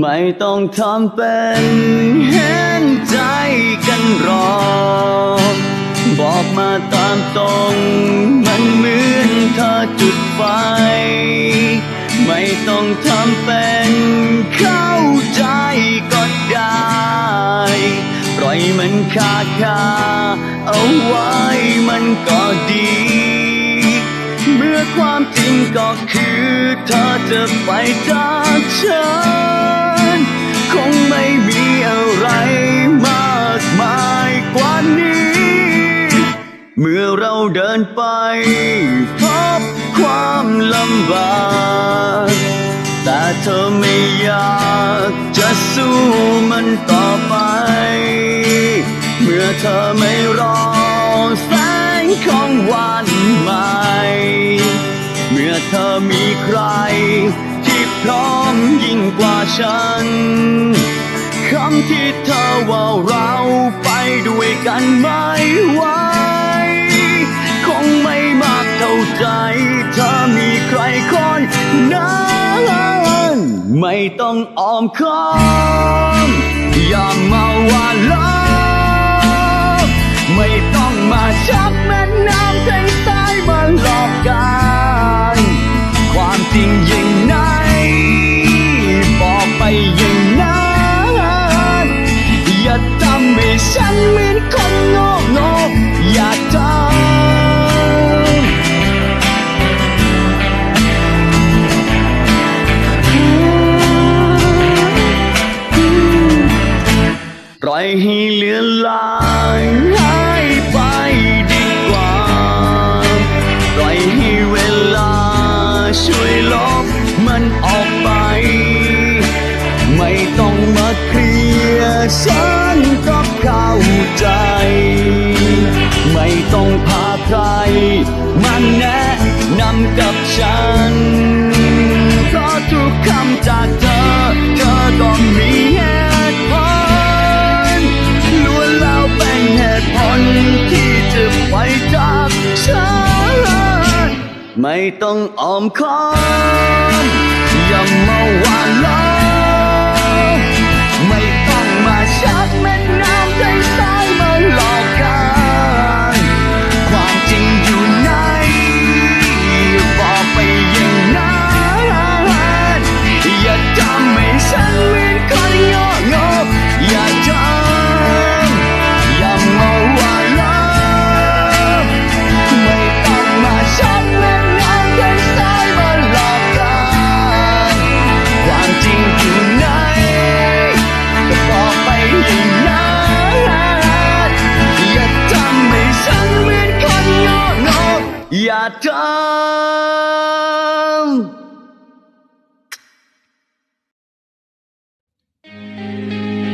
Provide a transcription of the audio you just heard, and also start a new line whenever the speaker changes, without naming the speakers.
ไม่ต้องทำเป็นเห็นใจกันหรอกบอกมาตามตรง มันเหมือนเธอจุดไฟ ไม่ต้องทำเป็นเข้าใจก็ได้ ปล่อยมันคาคาเอาไว้มันก็ดี ความจริงก็คือเธอจะไปจากฉัน คงไม่มีอะไรมากมายกว่านี้ เมื่อเราเดินไปพบความลำบากแต่เธอไม่อยากจะสู้มันต่อไป เมื่อเธอไม่รอแสงของวัน ใคร ที่พร้อมยิ่งกว่าฉัน คำที่เธอว่าเราไปด้วยกันไม่ไหวคงไม่มากเท่าใจ เธอมีใครคนนั้นไม่ต้องอ้อมค้อมอย่ามาว่าลบ จริงอย่างไหนบอกไปอย่างนั้นอย่าทำให้ฉันเหมือนคนโง่โง่อย่าทำปล่อยให้เลือนลาง มาแนะนำกับฉัน เพราะทุกคำจากเธอ เธอต้องมีเหตุผลล้วนแล้วเป็นเหตุผลที่จะไปจากฉัน ไม่ต้องอ้อมค้อมอย่ามาว่า ทำ